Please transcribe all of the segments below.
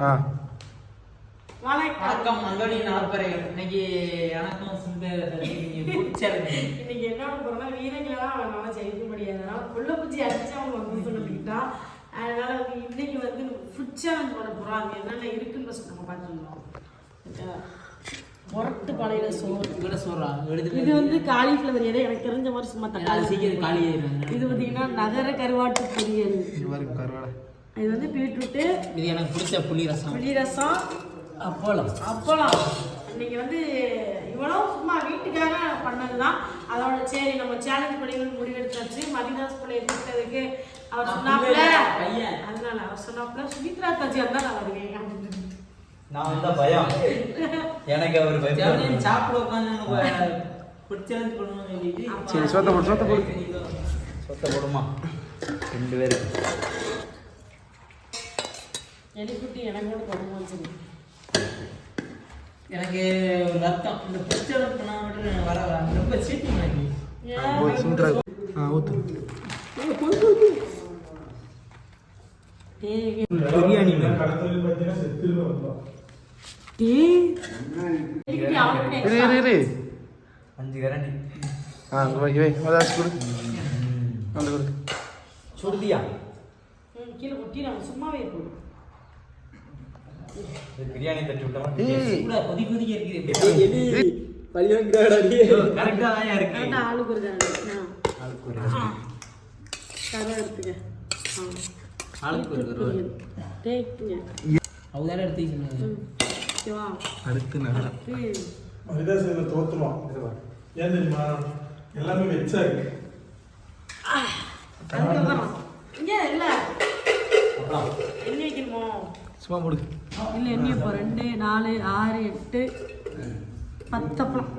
ஆ. வணக்கம் அந்தோணி நாற்பரை. இன்னைக்கு எனக்கும் சுந்தர் இன்னைக்கு என்ன பண்ண வீரங்களெல்லாம் அவனால ஜெயிக்க முடியாது. அதனால புள்ள பூச்சி அடிச்சு அவங்க வந்து சொல்லிக்கிட்டான் அதனால வந்து இன்னைக்கு வந்து ஃபுட் சேலஞ்ச் பண்ண போறோம். அது என்னென்ன இருக்குன்னு நம்ம பார்த்துருந்தோம் முரட்டு பழையில சோறு. கூட எடுத்து இது வந்து காலிஃப்ளவர் ஏதோ எனக்கு தெரிஞ்ச மாதிரி சும்மா தக்காளி சீக்கிரம் காலி இது பார்த்தீங்கன்னா நகர கருவாட்டு பொரியல். இது வந்து பீட்ரூட்டு இது எனக்கு பிடிச்ச புளி ரசம் புளி ரசம் அப்போலம் அப்பளம். இன்னைக்கு வந்து இவ்வளோ சும்மா வீட்டுக்காக பண்ணதுதான். அதோட சரி நம்ம சேலஞ்ச் பண்ணி முடிவெடுத்தாச்சு. மதிதாஸ் பிள்ளை எதிர்த்ததுக்கு அவர் சொன்னாப்புல. பையன். அதனால அவர் சொன்னாப்புல சுமித்ரா தாச்சி தான் நான் வருவேன் நான் வந்தா பயம். எனக்கு அவர் பயப்படுறாரு. சாப்பிட உட்காந்து பண்ணணும்னு சொல்லிட்டு சரி, சோத்த போடு, சோத்த போடு. சொத்த போடுமா? ரெண்டு பேரு எலிக்குட்டி எனக்கு கூட பண்ணுவோம் சரி எனக்கு ஒரு ரத்தம். இந்த பிடிச்சது பண்ணா மட்டும் வர ரொம்ப சீட்டிங் ஆகி. அஞ்சு கரண்டி. ஆ சுடுதியா? கீழே கொட்டி நம்ம சும்மாவே இது பிரியாணி தட்டி கூட கொதி கொதிக்க இருக்குது. கரெக்டா தான் இருக்கு? கரெக்டா ஆளுக்கு ஒரு தடவை. ஆ. ஆளுக்கு ஒரு ஆ. தரம் எடுத்துக்க. ஆ. ஆளுக்கு ஒரு பொரியல். டேய், இங்க. அவங்க எடுத்து சொன்னாங்க. ம். ஓகேவா? அடுத்து நல்லா ஏன் தெரியுமா? எல்லாமே வெச்சா இருக்கு. அதுக்கப்புறம் இங்க இல்ல. அப்புறம் எண்ணி வைக்கணுமோ? சும்மா போடு. இல்ல எண்ணி இப்போ ரெண்டு நாலு ஆறு எட்டு பத்து அப்பளம்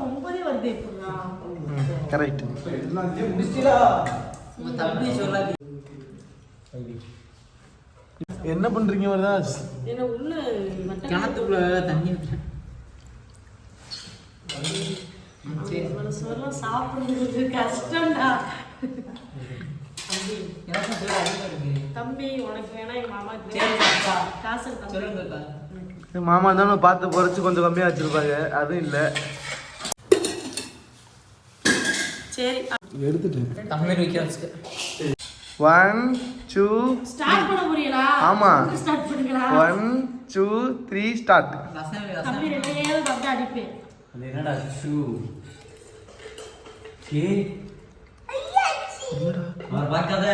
ஒன்பதே வருது கரெக்ட். என்ன பண்றீங்க மதாஸ் என்ன உள்ள கிணத்துக்குள்ள தண்ணி சாப்பிடுறது கஷ்டம்டா. எனக்கும் அதிகமா இருக்கு. தம்பி உனக்கு வேணா எங்க மாமா காசு மாமா தானே பார்த்து பொறைச்சு கொஞ்சம் கம்மியா வச்சிருப்பாங்க அதுவும் இல்ல. சரி எடுத்துட்டு. தமிழ் வைக்க ஒன் டூ ஸ்டார்ட் பண்ண முடியலா ஆமா. ஸ்டார்ட் பண்ணுங்களா? ஒன் டூ த்ரீ ஸ்டார்ட் தம்பி ரெண்டே தம்பி அடிப்பேன் அது என்னடா ஷூ? ஏ? அவர் பார்க்காத.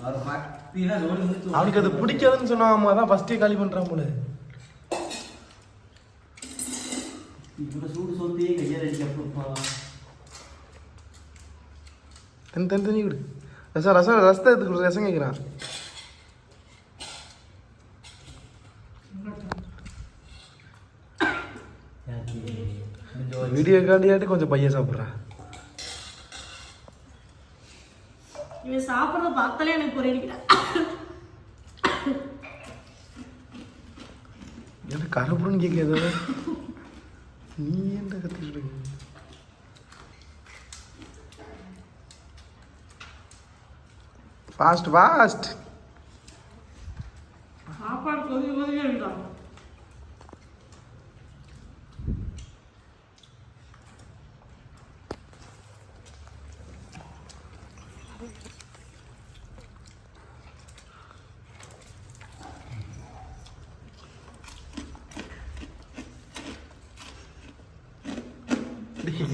அவர் பார்த்தீங்கன்னா ரோடு முடிச்சு அவனுக்கு அது பிடிக்காதுன்னு சொன்னான் அதான் ஃபர்ஸ்டே காலி பண்றான் போல. இவ்வளோ சூடு கையால் தனி தனி விடு ரசம் ரசம் ரசத்தை எடுத்து ரசம் கேட்குறான் வீடியோ காண்டியாட்டு கொஞ்சம் பையன் சாப்பிட்றான் இவன் சாப்பிட்றத பார்த்தாலே எனக்கு ஒரு அடிக்கிறா என்ன கரப்புன்னு கேட்காது நீ என்ன கத்திட்டு ஃபாஸ்ட் ஃபாஸ்ட் சாப்பாடு கொதி கொதியே இருந்தான்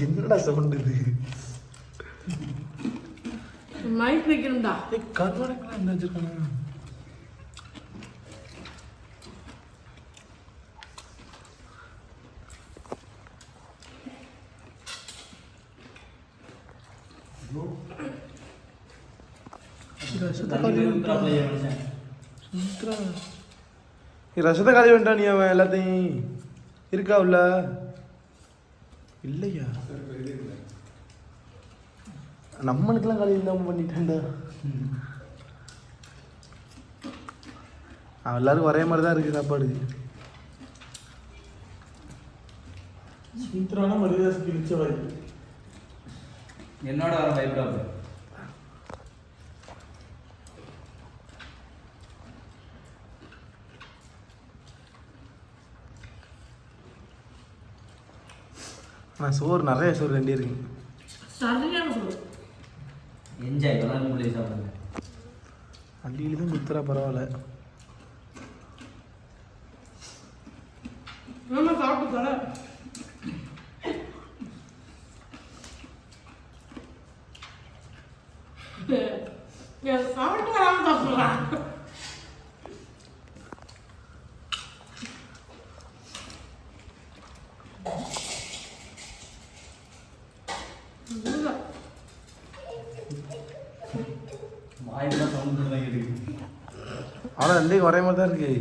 என்னடா சவுண்ட் இது? மைக் வைக்கணும்டா. ஏய் கருவாடைக்கெல்லாம் என்ன வச்சிருக்கானு ரசத்தை காலி பண்ணிட்டான் நீ அவன் எல்லாத்தையும். இருக்கா உள்ள? இல்லையா? நம்மளுக்கெல்லாம் காலி இல்லாம பண்ணிட்டான்டா. எல்லாரும் ஒரே மாதிரி தான் இருக்கு சாப்பாடு. சுமித்ரான மரியாதை என்னோட வர பயப்படாது ஆனால் சோறு நிறைய சோறு ரெண்டே இருக்குங்க என்ஜாய் வளர்ந்து முடியும் சாப்பிடுங்க. அள்ளியில தான் குத்துறா பரவாயில்ல. சாப்பிட்டு சாப்பிட்டு வாயிலாம் சவுண்ட் தான் இருக்கு. ஆனால் ரெண்டையும் ஒரே மாதிரி தான் இருக்கு.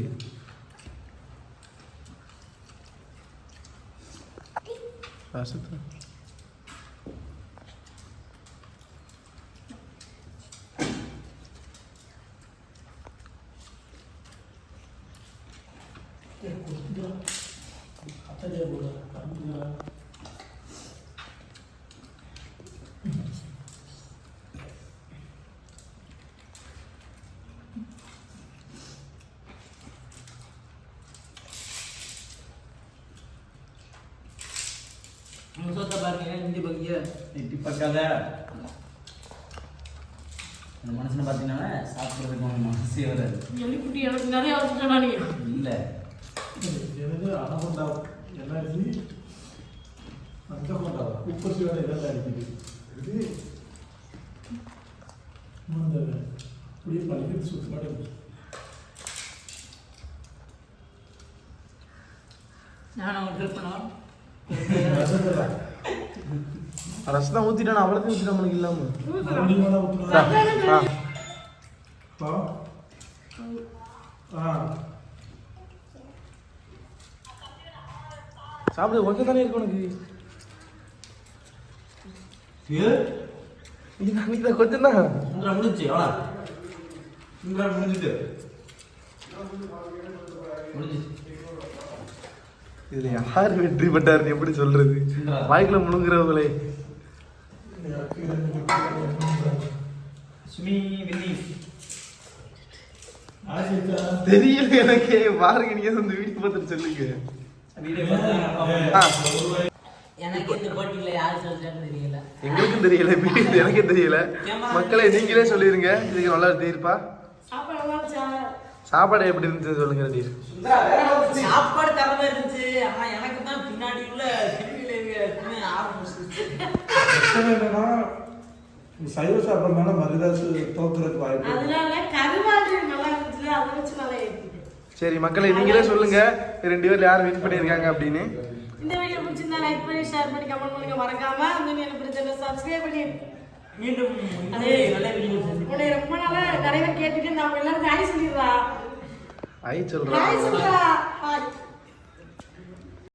ரசத்தை உங்க சொத்தை இந்த பக்கிய இட்டி பக்காத அந்த மனுஷனை பார்த்தீங்கன்னா சாப்பிட்றதுக்கு அவன் மனசே வராது எலிக்குட்டி எனக்கு நிறைய வச்சுட்டா நீ இல்லை எனது அனகொண்டா என்ன இது அந்த கொண்டா குப்பசி வேலை இதெல்லாம் இருக்குது இது இந்த இப்படியே பழிக்கிறது சுத்த மாட்டேங்குது நான் உங்களுக்கு ஹெல்ப் பண்ணவா ரசத்தை ரசத்தை ஊற்றிட்டான் அவ்வளோத்தையும் ஊற்றிட்டான் நம்மளுக்கு இல்லாமல் சாப்பிடு கொஞ்சம் தானே இருக்கு உனக்கு? இது? தான் கொஞ்சம் தான். முடிஞ்சு எவ்வளோ மூன்றரை முடிஞ்சுட்டு முடிஞ்சு இதுல யார் வெற்றி பெற்றாருன்னு எப்படி சொல்றது? வாய்க்குள்ள முழுங்குறவங்களே. தெரியல எனக்கு. பாருங்க நீங்க அந்த வீடியோ பார்த்துட்டு சொல்லுங்க. வீடியோ ஆ, எனக்கு இந்த போட்டியில யார் சொல்றான்னு தெரியல. எங்களுக்கும் தெரியல எனக்கே தெரியல. மக்களை நீங்களே சொல்லிருங்க. இதுக்கு நல்லா தீர்ப்பா சாப்பாடு எப்படி இருந்துச்சு சொல்லுங்க நீர் சாப்பாடு தரமா இருந்துச்சு ஆனா எனக்கு தான் பின்னாடி உள்ள திருவிழா ஆரம்பிச்சிருச்சு பிரச்சனை என்னன்னா சைவ சாப்பிட்றதுனால மரிதாசு தோத்துறதுக்கு வாய்ப்பு. அதனால கருவாடு நல்லா இருந்துச்சுல அதை வச்சு நல்லா சரி மக்களை நீங்களே சொல்லுங்க. ரெண்டு பேர்ல யார் வின் பண்ணியிருக்காங்க அப்படின்னு. இந்த வீடியோ பிடிச்சிருந்தா லைக் பண்ணி ஷேர் பண்ணி கமெண்ட் பண்ணுங்க. மறக்காம அந்த நீ எனக்கு பிடிச்ச சப்ஸ்கிரைப் பண்ணி. மீண்டும் அதே. நல்ல வீடியோ உன்னை ரொம்ப நாளா நிறைய பேர் கேட்டுட்டு நான் எல்லாரும் ஹாய் சொல்லிடுறா. ஹாய் சொல்றா. ஹாய்